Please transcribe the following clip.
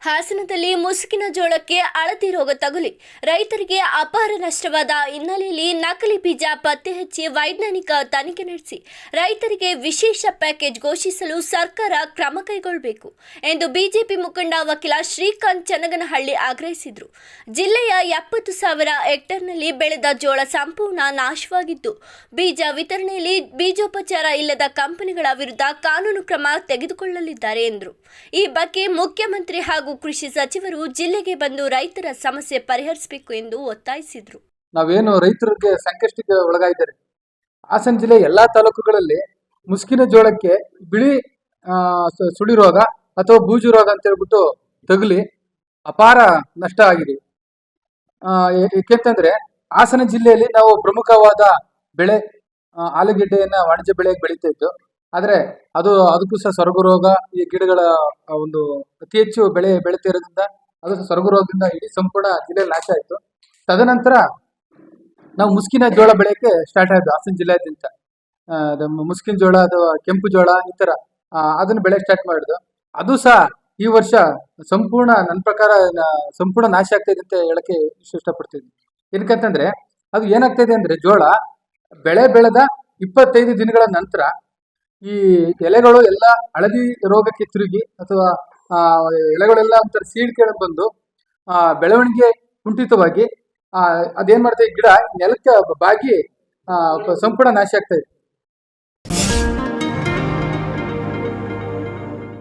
ಹಾಸನದಲ್ಲಿ ಮುಸುಕಿನ ಜೋಳಕ್ಕೆ ಅಳತಿ ರೋಗ ತಗುಲಿ. ರೈತರಿಗೆ ಅಪಾರ ನಷ್ಟವಾದ ಹಿನ್ನೆಲೆಯಲ್ಲಿ ನಕಲಿ ಬೀಜ ಪತ್ತೆ ಹಚ್ಚಿ ವೈಜ್ಞಾನಿಕ ತನಿಖೆ ನಡೆಸಿ ರೈತರಿಗೆ ವಿಶೇಷ ಪ್ಯಾಕೇಜ್ ಘೋಷಿಸಲು ಸರ್ಕಾರ ಕ್ರಮ ಕೈಗೊಳ್ಳಬೇಕು ಎಂದು ಬಿಜೆಪಿ ಮುಖಂಡ ವಕೀಲ ಶ್ರೀಕಾಂತ್ ಚನಗನಹಳ್ಳಿ ಆಗ್ರಹಿಸಿದರು. ಜಿಲ್ಲೆಯ ಎಪ್ಪತ್ತು ಸಾವಿರ ಹೆಕ್ಟರ್ನಲ್ಲಿ ಬೆಳೆದ ಜೋಳ ಸಂಪೂರ್ಣ ನಾಶವಾಗಿದ್ದು, ಬೀಜ ವಿತರಣೆಯಲ್ಲಿ ಬೀಜೋಪಚಾರ ಇಲ್ಲದ ಕಂಪನಿಗಳ ವಿರುದ್ಧ ಕಾನೂನು ಕ್ರಮ ತೆಗೆದುಕೊಳ್ಳಲಿದ್ದಾರೆ ಎಂದರು. ಈ ಬಗ್ಗೆ ಮುಖ್ಯಮಂತ್ರಿ ಹಾಗೂ ಕೃಷಿ ಸಚಿವರು ಜಿಲ್ಲೆಗೆ ಬಂದು ರೈತರ ಸಮಸ್ಯೆ ಪರಿಹರಿಸಬೇಕು ಎಂದು ಒತ್ತಾಯಿಸಿದರು. ನಾವೇನು ರೈತರಿಗೆ ಸಂಕಷ್ಟಕ್ಕೆ ಒಳಗಾಯಿದ್ದಾರೆ ಹಾಸನ ಜಿಲ್ಲೆ ಎಲ್ಲಾ ತಾಲೂಕುಗಳಲ್ಲಿ ಮುಸ್ಕಿನ ಜೋಳಕ್ಕೆ ಬಿಳಿ ಸುಳಿ ರೋಗ ಅಥವಾ ಬೂಜು ರೋಗ ಅಂತ ಹೇಳ್ಬಿಟ್ಟು ತಗುಲಿ ಅಪಾರ ನಷ್ಟ ಆಗಿದೆ. ಏಕೆಂತಂದ್ರೆ ಹಾಸನ ಜಿಲ್ಲೆಯಲ್ಲಿ ನಾವು ಪ್ರಮುಖವಾದ ಬೆಳೆ ಆಲೂಗೆಡ್ಡೆಯನ್ನ ವಾಣಿಜ್ಯ ಬೆಳೆಯಾಗಿ ಬೆಳೀತಾ ಇತ್ತು ಆದ್ರೆ ಅದು ಅದಕ್ಕೂ ಸಹ ಸೊರಗು ರೋಗ ಈ ಗಿಡಗಳ ಒಂದು ಅತಿ ಹೆಚ್ಚು ಬೆಳೆ ಬೆಳೀತಿರೋದ್ರಿಂದ ಅದು ಸೊರಗು ರೋಗದಿಂದ ಇಡೀ ಸಂಪೂರ್ಣ ಜಿಲ್ಲೆ ನಾಶ ಆಯ್ತು. ತದನಂತರ ನಾವು ಮುಸ್ಕಿನ ಜೋಳ ಬೆಳೆಯೋಕ್ಕೆ ಸ್ಟಾರ್ಟ್ ಆಯ್ತು, ಹಾಸನ ಜಿಲ್ಲೆಯಾದ್ಯಂತ. ಅದು ಮುಸ್ಕಿನ ಜೋಳ ಅಥವಾ ಕೆಂಪು ಜೋಳ, ಈ ತರ ಅದನ್ನು ಬೆಳೆ ಸ್ಟಾರ್ಟ್ ಮಾಡಿದ್ದು. ಅದು ಸಹ ಈ ವರ್ಷ ಸಂಪೂರ್ಣ ನನ್ನ ಪ್ರಕಾರ ಸಂಪೂರ್ಣ ನಾಶ ಆಗ್ತಾಯಿದೆ ಅಂತ ಹೇಳಕ್ಕೆ ಇಷ್ಟು ಏನಕ್ಕಂತಂದ್ರೆ, ಅದು ಏನಾಗ್ತಾ ಇದೆ ಅಂದ್ರೆ ಜೋಳ ಬೆಳೆ ಬೆಳೆದ ಇಪ್ಪತ್ತೈದು ದಿನಗಳ ನಂತರ ಈ ಎಲೆಗಳು ಎಲ್ಲ ಹಳದಿ ರೋಗಕ್ಕೆ ತಿರುಗಿ ಅಥವಾ ಎಲೆಗಳೆಲ್ಲ ಒಂಥರ ಸೀಳ್ಕೆಳ ಬಂದು ಆ, ಬೆಳವಣಿಗೆ ಕುಂಠಿತವಾಗಿ ಅದೇನ್ ಮಾಡ್ತಾ ಗಿಡ ನೆಲಕ್ಕೆ ಬಾಗಿ ಸಂಪೂರ್ಣ ನಾಶ ಆಗ್ತಾ ಇದೆ.